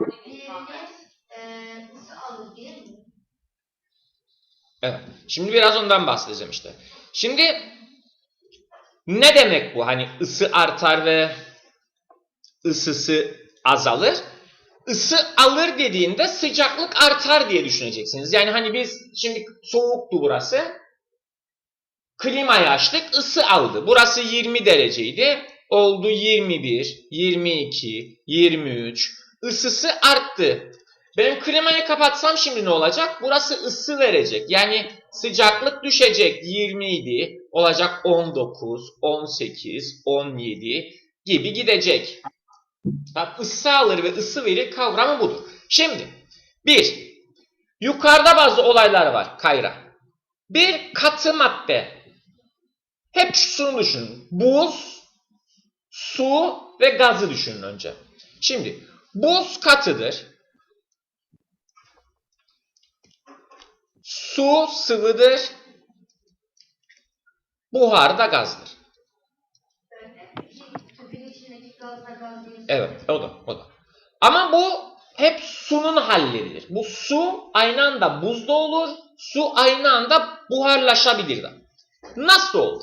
birini eee ısı alır değil mi? Evet. Şimdi biraz ondan bahsedeceğim işte. Şimdi ne demek bu? Hani ısı artar ve ısısı azalır. Isı alır dediğinde sıcaklık artar diye düşüneceksiniz. Yani hani biz şimdi soğuktu burası. Klimayı açtık, ısı aldı. Burası 20 dereceydi. Oldu 21, 22, 23. Isısı arttı. Benim klimayı kapatsam şimdi ne olacak? Burası ısı verecek. Yani sıcaklık düşecek. 20 idi. Olacak 19, 18, 17 gibi gidecek. Bak ısı alır ve ısı verir kavramı budur. Şimdi bir, yukarıda bazı olaylar var kayra. Bir katı madde. Hep şunu düşünün. Buz, su ve gazı düşünün önce. Şimdi buz katıdır. Su sıvıdır. Buhar da gazdır. Evet, o da, o da. Ama bu hep sunun halledilir. Bu su aynı anda buzda olur, su aynı anda buharlaşabilir de. Nasıl olur?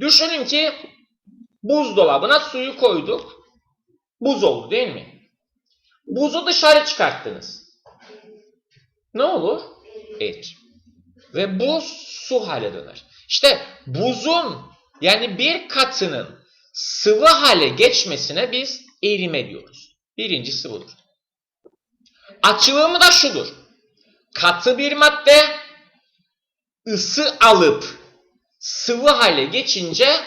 Düşünün ki buzdolabına suyu koyduk. Buz oldu değil mi? Buzu dışarı çıkarttınız. Ne olur? Erir. Ve buz su hale döner. İşte buzun yani bir katının sıvı hale geçmesine biz erime diyoruz. Birincisi budur. Açılımı da şudur. Katı bir madde ısı alıp sıvı hale geçince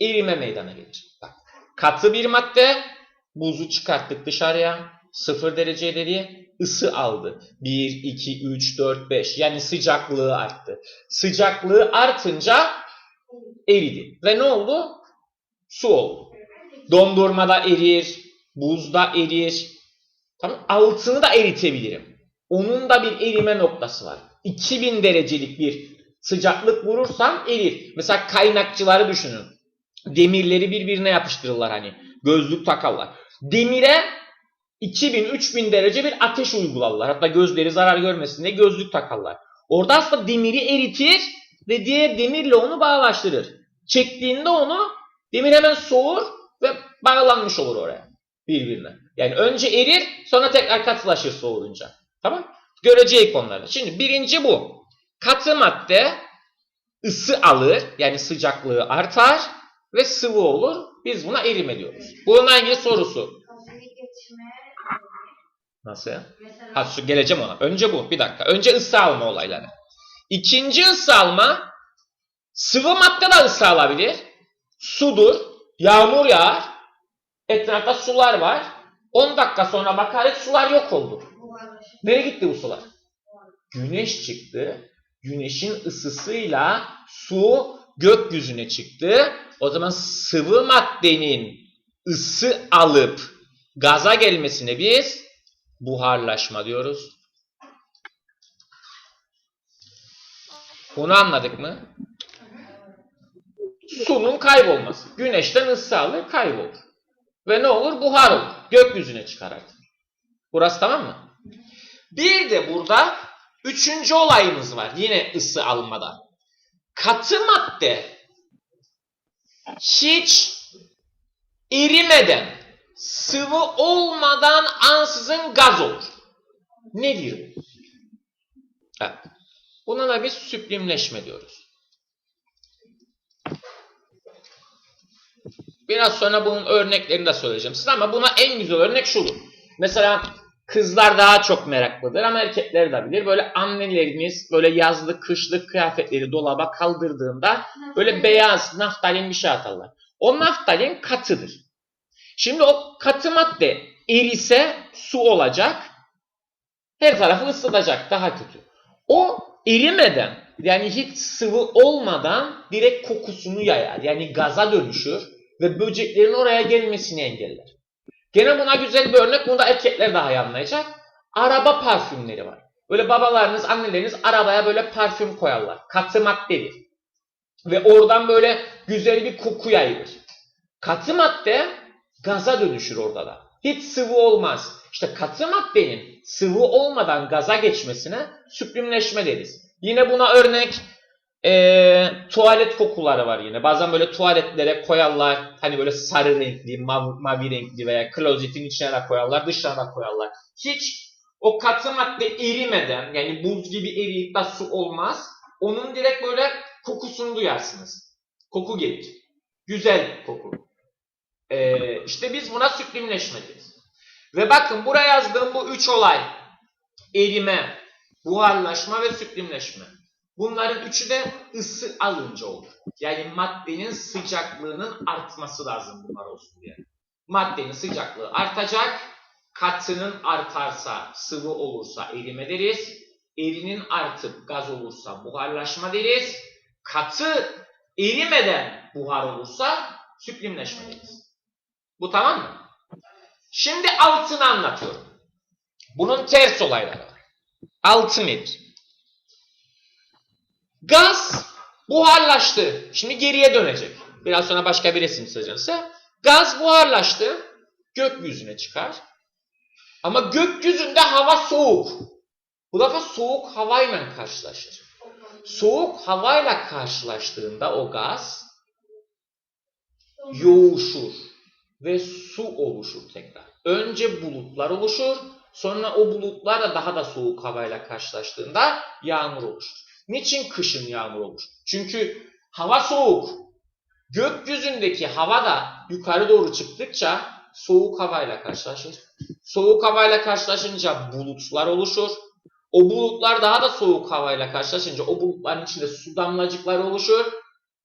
erime meydana gelir. Bak, katı bir madde buzu çıkarttık dışarıya 0 derece dedi ısı aldı. 1, 2, 3, 4, 5 yani sıcaklığı arttı. Sıcaklığı artınca eridi. Ve ne oldu? Su oldu. Dondurmada erir, buzda erir. Tamam, altını da eritebilirim. Onun da bir erime noktası var. 2000 derecelik bir sıcaklık vurursam erir. Mesela kaynakçıları düşünün. Demirleri birbirine yapıştırırlar hani. Gözlük takarlar. Demire 2000-3000 derece bir ateş uygularlar. Hatta gözleri zarar görmesin diye gözlük takarlar. Orada aslında demiri eritir ve diğer demirle onu bağlaştırır. Çektiğinde onu demir hemen soğur ve bağlanmış olur oraya birbirine. Yani önce erir sonra tekrar katılaşır soğuyunca. Tamam? Göreceğiz onları. Şimdi birinci bu. Katı madde ısı alır yani sıcaklığı artar ve sıvı olur. Biz buna erime diyoruz. Bununla ilgili sorusu. Yetişmeye Nasıl mesela Ha şu geleceğim ona. Önce bu. Bir dakika. Önce ısı alma olayları. İkinci ısı alma sıvı madde de ısı alabilir. Sudur. Yağmur yağar. Etrafta sular var. 10 dakika sonra bakarız sular yok oldu. Nereye gitti bu sular? Güneş çıktı. Güneşin ısısıyla su gökyüzüne çıktı. O zaman sıvı maddenin ısı alıp gaza gelmesine biz buharlaşma diyoruz. Bunu anladık mı? Sunun kaybolması. Güneşten ısı alır kaybolur. Ve ne olur? Buhar olur. Gökyüzüne çıkar artık. Burası tamam mı? Bir de burada üçüncü olayımız var. Yine ısı almada. Katı madde hiç erimeden, sıvı olmadan ansızın gaz olur. Nedir bu? Evet. Buna da biz süblimleşme diyoruz. Biraz sonra bunun örneklerini de söyleyeceğim size ama buna en güzel örnek şudur. Mesela kızlar daha çok meraklıdır ama erkekler de bilir. Böyle annelerimiz böyle yazlık kışlık kıyafetleri dolaba kaldırdığında böyle beyaz naftalin bir şey atarlar. O naftalin katıdır. Şimdi o katı madde erise su olacak. Her tarafı ısıtacak daha kötü. O erimeden yani hiç sıvı olmadan direkt kokusunu yayar. Yani gaza dönüşür ve böceklerin oraya gelmesini engeller. Gene buna güzel bir örnek. Bunu da erkekler daha iyi anlayacak. Araba parfümleri var. Böyle babalarınız, anneleriniz arabaya böyle parfüm koyarlar. Katı maddedir. Ve oradan böyle güzel bir koku yayılır. Katı madde gaza dönüşür orada da. Hiç sıvı olmaz. İşte katı maddenin sıvı olmadan gaza geçmesine süplimleşme deriz. Yine buna örnek eee, tuvalet kokuları var yine. Bazen böyle tuvaletlere koyarlar. Hani böyle sarı renkli, mavi, mavi renkli veya klozetin içine de koyarlar, dışına da koyarlar. Hiç o katı madde erimeden yani buz gibi eriyip de su olmaz. Onun direkt böyle kokusunu duyarsınız. Koku gelir. Güzel koku. Ee, işte biz buna süplimleşme deriz. Ve bakın buraya yazdığım bu üç olay. Erime, buharlaşma ve süplimleşme. Bunların üçü de ısı alınca olur. Yani maddenin sıcaklığının artması lazım bunlar olsun diye. Maddenin sıcaklığı artacak. Katının artarsa, sıvı olursa erime deriz. Erinin artıp gaz olursa buharlaşma deriz. Katı erimeden buhar olursa süplimleşme deriz. Bu tamam mı? Şimdi altını anlatıyorum. Bunun ters olayları var. Altı nedir? Gaz buharlaştı. Şimdi geriye dönecek. Biraz sonra başka bir resim çizeceğimse. Gaz buharlaştı. Gökyüzüne çıkar. Ama gökyüzünde hava soğuk. Bu defa soğuk havayla karşılaşır. Soğuk havayla karşılaştığında o gaz yoğuşur ve su oluşur tekrar. Önce bulutlar oluşur, sonra o bulutlar da daha da soğuk havayla karşılaştığında yağmur oluşur. Niçin kışın yağmur olur? Çünkü hava soğuk. Gökyüzündeki hava da yukarı doğru çıktıkça soğuk havayla karşılaşır. Soğuk havayla karşılaşınca bulutlar oluşur. O bulutlar daha da soğuk havayla karşılaşınca o bulutların içinde su damlacıkları oluşur.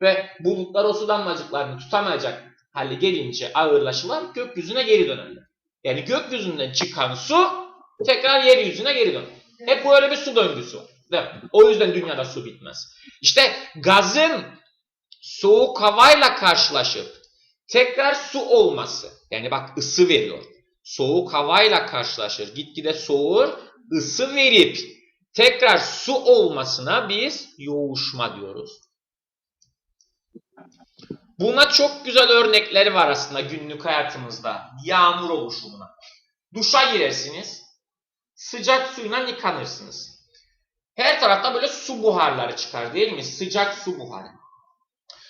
Ve bulutlar o su damlacıklarını tutamayacak hale gelince ağırlaşırlar, gökyüzüne geri dönerler. Yani gökyüzünden çıkan su tekrar yeryüzüne geri döner. Hep böyle bir su döngüsü. Değil mi? O yüzden dünyada su bitmez. İşte gazın soğuk havayla karşılaşıp tekrar su olması. Yani bak ısı veriyor. Soğuk havayla karşılaşır. Gitgide soğur. ısı verip tekrar su olmasına biz yoğuşma diyoruz. Buna çok güzel örnekleri var aslında günlük hayatımızda. Yağmur oluşumuna. Duşa girersiniz. Sıcak suyla yıkanırsınız. Her tarafta böyle su buharları çıkar değil mi? Sıcak su buharı.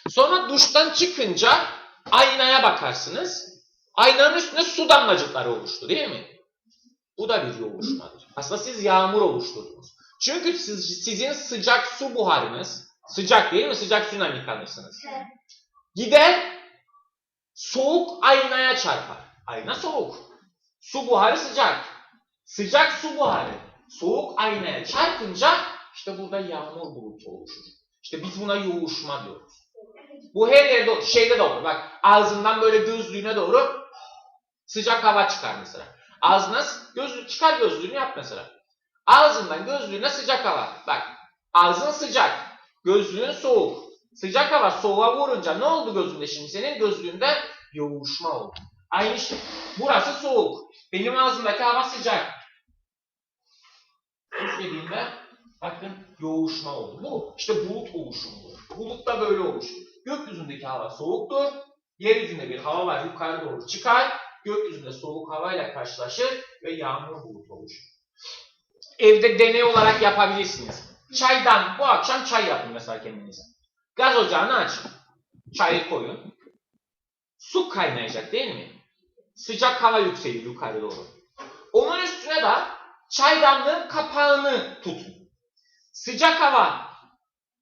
Sonra duştan çıkınca aynaya bakarsınız. Aynanın üstünde su damlacıkları oluştu değil mi? Bu da bir yoğuşmadır. Aslında siz yağmur oluşturdunuz. Çünkü siz, sizin sıcak su buharınız, sıcak değil mi? Sıcak suyla yıkanırsınız. Gider soğuk aynaya çarpar. Ayna soğuk. Su buharı sıcak. Sıcak su buharı soğuk aynaya çarpınca işte burada yağmur bulutu oluşur. İşte biz buna yoğuşma diyoruz. Bu her yerde şeyde de olur. Bak ağzından böyle gözlüğüne doğru sıcak hava çıkar mesela. Ağzına gözlük çıkar gözlüğünü yap mesela. Ağzından gözlüğüne sıcak hava. Bak ağzın sıcak. Gözlüğün soğuk. Sıcak hava soğuğa vurunca ne oldu gözünde şimdi? Senin gözlüğünde yoğuşma oldu. Aynı şey. Burası soğuk. Benim ağzımdaki hava sıcak. Üflediğimde bakın yoğuşma oldu. Bu işte bulut oluşumu. Bulut da böyle oluşur. Gökyüzündeki hava soğuktur. Yeryüzünde bir hava var yukarı doğru çıkar. Gökyüzünde soğuk havayla karşılaşır ve yağmur bulutu oluşur. Evde deney olarak yapabilirsiniz. Çaydan bu akşam çay yapın mesela kendinize. Gaz ocağını açın. Çayı koyun. Su kaynayacak değil mi? Sıcak hava yükseliyor yukarı doğru. Onun üstüne de çaydanlığın kapağını tutun. Sıcak hava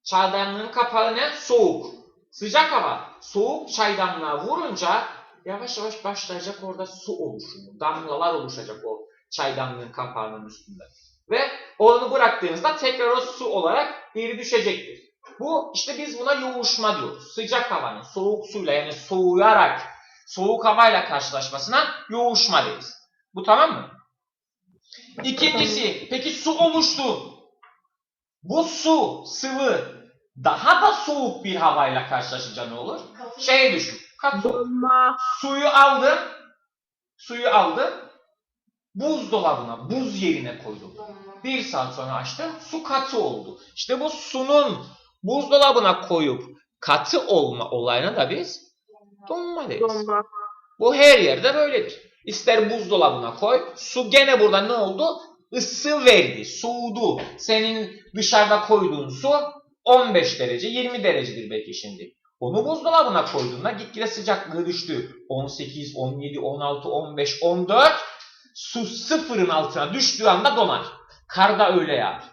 çaydanlığın kapağı ne? Soğuk. Sıcak hava soğuk çaydanlığa vurunca yavaş yavaş başlayacak orada su oluşumu. Damlalar oluşacak o çaydanlığın kapağının üstünde. Ve onu bıraktığınızda tekrar o su olarak geri düşecektir. Bu işte biz buna yoğuşma diyoruz. Sıcak havanın soğuk suyla yani soğuyarak soğuk havayla karşılaşmasına yoğuşma deriz. Bu tamam mı? İkincisi, peki su oluştu. Bu su, sıvı daha da soğuk bir havayla karşılaşınca ne olur? Şeye düşün. Katı. Suyu aldım. Suyu aldım. Buzdolabına, buz yerine koydum. Bir saat sonra açtım. Su katı oldu. İşte bu sunun buzdolabına koyup katı olma olayına da biz donma deriz. Donma. Bu her yerde böyledir. ister buzdolabına koy. Su gene burada ne oldu? Isı verdi, soğudu. Senin dışarıda koyduğun su 15 derece, 20 derecedir belki şimdi. Onu buzdolabına koyduğunda gitgide sıcaklığı düştü. 18, 17, 16, 15, 14. Su sıfırın altına düştüğü anda donar. Kar da öyle yağar.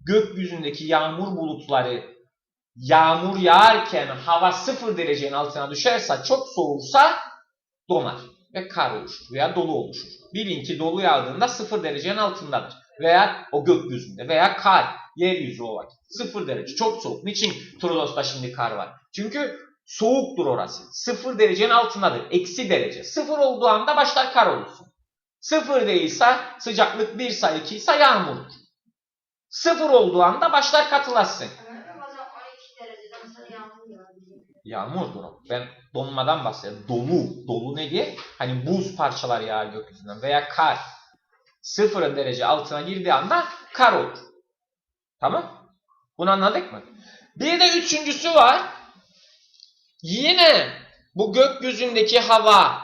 Gökyüzündeki yağmur bulutları yağmur yağarken hava sıfır derecenin altına düşerse, çok soğursa donar ve kar oluşur veya dolu oluşur. Bilin ki dolu yağdığında sıfır derecenin altındadır. Veya o gökyüzünde veya kar, yeryüzü o vakit. Sıfır derece, çok soğuk. Niçin Trulos'ta şimdi kar var? Çünkü soğuktur orası. Sıfır derecenin altındadır. Eksi derece. Sıfır olduğu anda başlar kar olursun. Sıfır değilse sıcaklık 1 ise 2 ise yağmurdur. Sıfır olduğu anda başlar katılasın. Ama bazen 12 derecede mesela yağmur Yağmurdur o. Ben donmadan bahsediyorum. Dolu. Dolu ne diye? Hani buz parçalar yağar gökyüzünden veya kar. Sıfır derece altına girdiği anda kar olur. Tamam? Bunu anladık mı? Bir de üçüncüsü var. Yine bu gökyüzündeki hava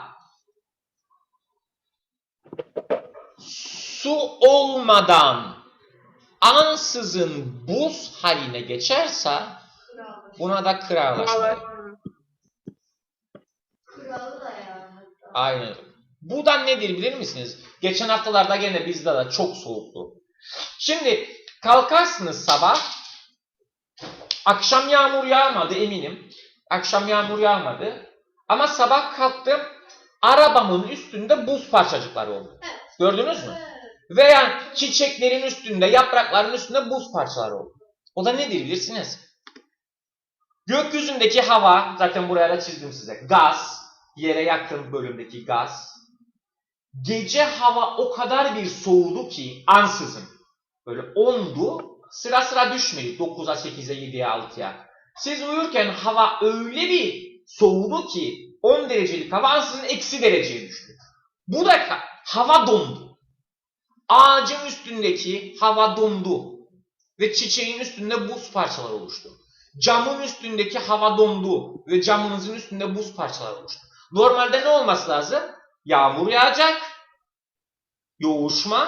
su olmadan ansızın buz haline geçerse buna da kırağlaşma denir. Kralı da yani. hatta. Aynen. Bu da nedir bilir misiniz? Geçen haftalarda gene bizde de çok soğuktu. Şimdi kalkarsınız sabah. Akşam yağmur yağmadı eminim. Akşam yağmur yağmadı. Ama sabah kalktım. Arabamın üstünde buz parçacıkları oldu. Evet. Gördünüz mü? Evet. Veya çiçeklerin üstünde, yaprakların üstünde buz parçaları oldu. O da nedir bilirsiniz? Gökyüzündeki hava, zaten buraya da çizdim size. Gaz, yere yakın bölümdeki gaz. Gece hava o kadar bir soğudu ki ansızın. Böyle 10'du, sıra sıra düşmedi 9'a, 8'e, 7'ye, 6'ya. Siz uyurken hava öyle bir soğudu ki 10 derecelik hava ansızın eksi dereceye düştü. Bu da hava dondu. Ağacın üstündeki hava dondu ve çiçeğin üstünde buz parçaları oluştu. Camın üstündeki hava dondu ve camınızın üstünde buz parçaları oluştu. Normalde ne olması lazım? Yağmur yağacak, yoğuşma,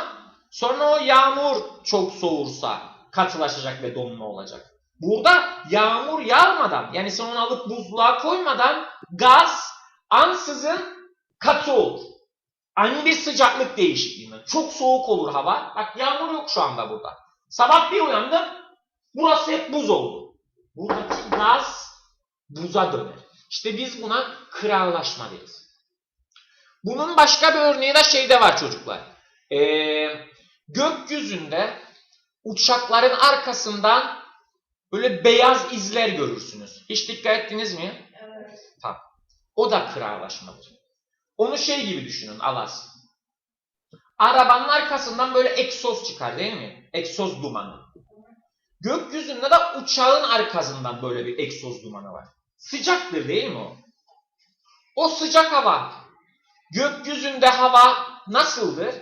sonra o yağmur çok soğursa katılaşacak ve donma olacak. Burada yağmur yağmadan yani sen onu alıp buzluğa koymadan gaz ansızın katı olur. Ani bir sıcaklık değişikliğinden. Çok soğuk olur hava. Bak yağmur yok şu anda burada. Sabah bir uyandım. Burası hep buz oldu. Buradaki gaz buza döner. İşte biz buna krallaşma deriz. Bunun başka bir örneği de şeyde var çocuklar. Ee, gökyüzünde uçakların arkasından böyle beyaz izler görürsünüz. Hiç dikkat ettiniz mi? Evet. O da krallaşmadır. Onu şey gibi düşünün Alas. Arabanın arkasından böyle egzoz çıkar değil mi? Egzoz dumanı. Gökyüzünde de uçağın arkasından böyle bir egzoz dumanı var. Sıcaktır değil mi o? O sıcak hava. Gökyüzünde hava nasıldır?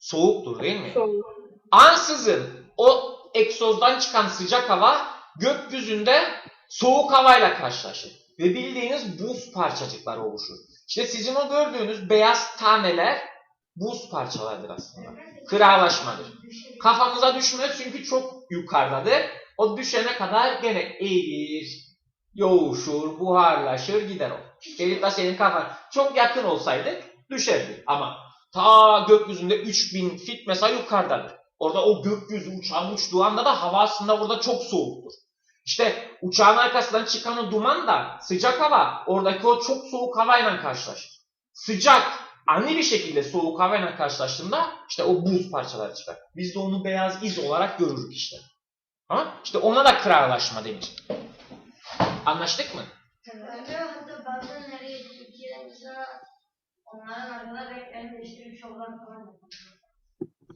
Soğuktur değil mi? Soğuk. Ansızın o egzozdan çıkan sıcak hava gökyüzünde soğuk havayla karşılaşır. Ve bildiğiniz buz parçacıkları oluşur. İşte sizin o gördüğünüz beyaz taneler buz parçalarıdır aslında. Kırağlaşmadır. Kafamıza düşmez çünkü çok yukarıdadır. O düşene kadar gene eğilir, yoğuşur, buharlaşır gider o. De senin kafan çok yakın olsaydı düşerdi. Ama ta gökyüzünde 3000 fit mesela yukarıdadır. Orada o gökyüzü uçağın uçtuğu anda da hava aslında burada çok soğuktur. İşte uçağın arkasından çıkan o duman da sıcak hava oradaki o çok soğuk havayla karşılaşır. Sıcak ani bir şekilde soğuk havayla karşılaştığında işte o buz parçaları çıkar. Biz de onu beyaz iz olarak görürük işte. Ha? İşte ona da kırağlaşma denir. Anlaştık mı? Bence hatta bazen nereye Türkiye'de mesela onların arkadan renklerini falan yapıyor.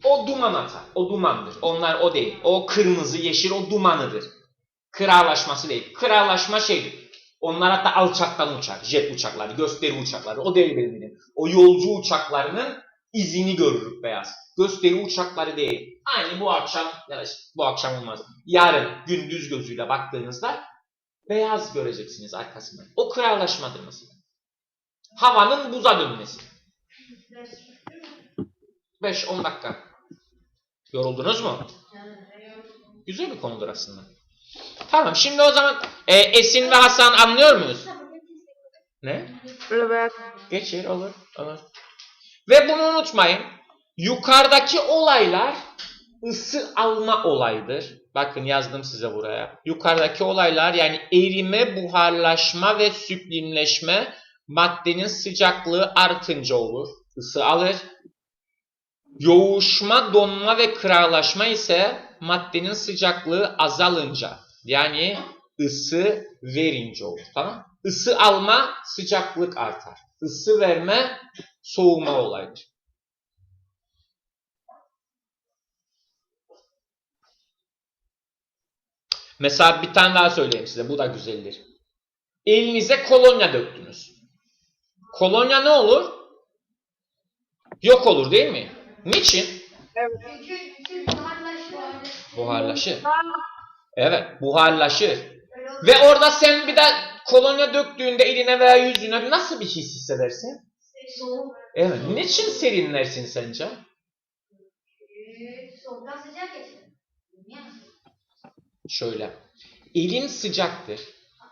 O duman atar. O dumandır. Onlar o değil. O kırmızı, yeşil o dumanıdır. Kırağlaşması değil. Kırağlaşma şeydir. Onlar hatta alçaktan uçar. Jet uçakları, gösteri uçakları. O değil benim bildiğim. O yolcu uçaklarının izini görürük beyaz. Gösteri uçakları değil. Aynı bu akşam, ya da işte bu akşam olmaz. Yarın gündüz gözüyle baktığınızda beyaz göreceksiniz arkasından. O kırağlaşmadır mesela. Havanın buza dönmesi. 5-10 dakika. Yoruldunuz mu? Güzel bir konudur aslında. Tamam şimdi o zaman e, Esin ve Hasan anlıyor muyuz? Ne? Evet. Geçir olur. olur. Ve bunu unutmayın. Yukarıdaki olaylar ısı alma olaydır. Bakın yazdım size buraya. Yukarıdaki olaylar yani erime, buharlaşma ve süblimleşme maddenin sıcaklığı artınca olur. Isı alır. Yoğuşma, donma ve kırarlaşma ise maddenin sıcaklığı azalınca yani ısı verince olur. Tamam? Isı alma sıcaklık artar. Isı verme soğuma olaydır. Mesela bir tane daha söyleyeyim size. Bu da güzeldir. Elinize kolonya döktünüz. Kolonya ne olur? Yok olur değil mi? Niçin? Buharlaşıyor. Buharlaşır. Evet, buharlaşır. Ve orada sen bir de kolonya döktüğünde eline veya yüzüne nasıl bir his hissedersin? Evet. Niçin serinlersin sence? Soğuktan sıcak? Şöyle. Elin sıcaktır.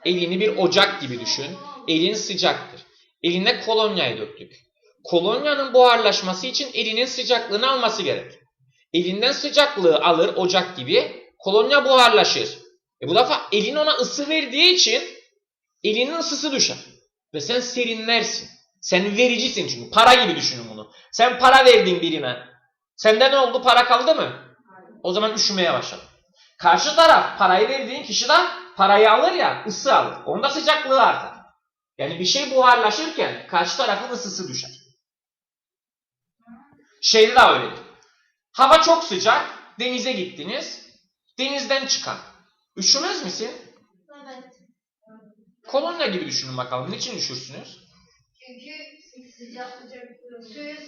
Elini bir ocak gibi düşün. Elin sıcaktır. Eline kolonyayı döktük. Kolonyanın buharlaşması için elinin sıcaklığını alması gerek. Elinden sıcaklığı alır ocak gibi. Kolonya buharlaşır. E bu defa elin ona ısı verdiği için elinin ısısı düşer. Ve sen serinlersin. Sen vericisin çünkü. Para gibi düşünün bunu. Sen para verdin birine. Sende ne oldu? Para kaldı mı? O zaman üşümeye başladın. Karşı taraf parayı verdiğin kişi de parayı alır ya ısı alır. Onda sıcaklığı artar. Yani bir şey buharlaşırken karşı tarafın ısısı düşer. Şeyde de öyledir. Hava çok sıcak. Denize gittiniz. Denizden çıkan. Üşümez misin? Evet. Kolonya gibi düşünün bakalım. Niçin üşürsünüz? Çünkü sıcak sıcak suyuz.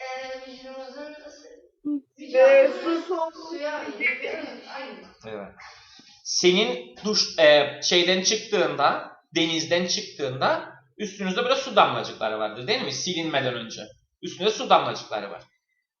Eee vücudumuzun ısı. Ee, su. Evet. Senin duş e, şeyden çıktığında, denizden çıktığında üstünüzde böyle su damlacıkları vardır değil mi? Silinmeden önce. Üstünde su damlacıkları var.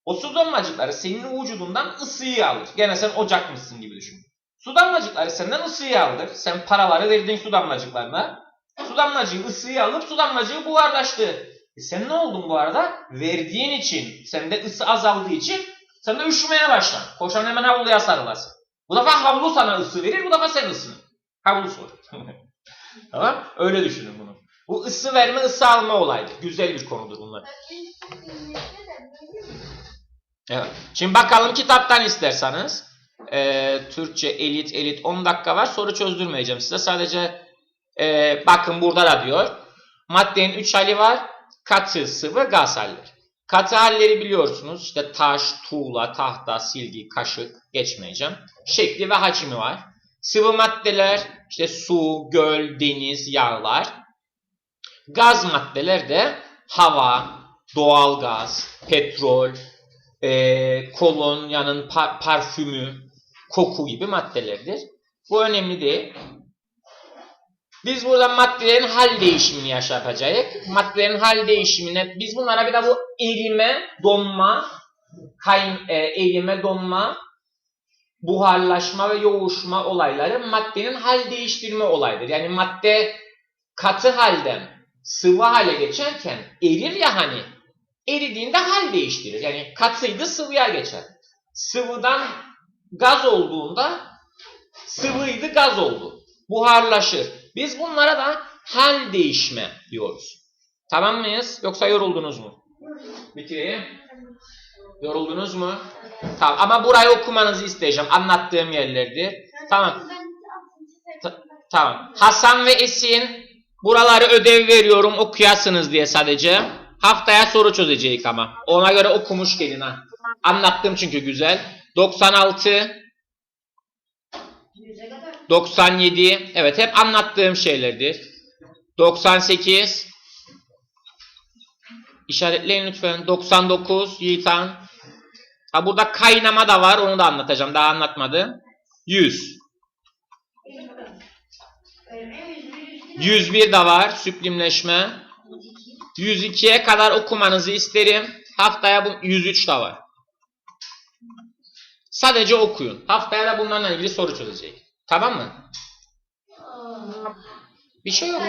O su damlacıkları senin vücudundan ısıyı alır. Gene sen ocakmışsın gibi düşün. Su damlacıkları senden ısıyı alır. Sen paraları verdin su damlacıklarına. Su damlacığı ısıyı alıp su damlacığı buharlaştı. E sen ne oldun bu arada? Verdiğin için, sende ısı azaldığı için sen de üşümeye başlan. Koşan hemen havluya sarılasın. Bu defa havlu sana ısı verir, bu defa sen ısını. Havlu sor. tamam? Öyle düşünün bunu. Bu ısı verme, ısı alma olaydır. Güzel bir konudur bunlar. Evet. Şimdi bakalım kitaptan isterseniz. Ee, Türkçe elit elit 10 dakika var. Soru çözdürmeyeceğim size. Sadece ee, bakın burada da diyor. Maddenin 3 hali var. Katı, sıvı, gaz halleri. Katı halleri biliyorsunuz. İşte taş, tuğla, tahta, silgi, kaşık geçmeyeceğim. Şekli ve hacmi var. Sıvı maddeler işte su, göl, deniz, yağlar. Gaz maddeler de hava, doğal gaz, petrol, e, kolonyanın par- parfümü, koku gibi maddelerdir. Bu önemli değil. Biz burada maddelerin hal değişimini yaşa yapacağız. Maddelerin hal değişimine biz bunlara bir de bu erime, donma, kayn, e, erime, donma, buharlaşma ve yoğuşma olayları maddenin hal değiştirme olayıdır. Yani madde katı halden sıvı hale geçerken erir ya hani eridiğinde hal değiştirir. Yani katıydı sıvıya geçer. Sıvıdan gaz olduğunda sıvıydı gaz oldu. Buharlaşır. Biz bunlara da hal değişme diyoruz. Tamam mıyız? Yoksa yoruldunuz mu? Bitireyim. Yoruldunuz mu? Tamam ama burayı okumanızı isteyeceğim. Anlattığım yerlerdir. Tamam. Tamam. Hasan ve Esin buraları ödev veriyorum okuyasınız diye sadece. Haftaya soru çözeceğiz ama. Ona göre okumuş gelin ha. Anlattım çünkü güzel. 96 Yüze kadar. 97 evet hep anlattığım şeylerdir. 98 işaretleyin lütfen. 99 Yiğitan. Ha burada kaynama da var onu da anlatacağım. Daha anlatmadım. 100. Öğretmenim yüz bir yüz değil mi? 101 de var süplimleşme. 102'ye kadar okumanızı isterim. Haftaya bu 103 de var. Sadece okuyun. Haftaya da bunlarla ilgili soru çözecek. Tamam mı? Bir şey yok.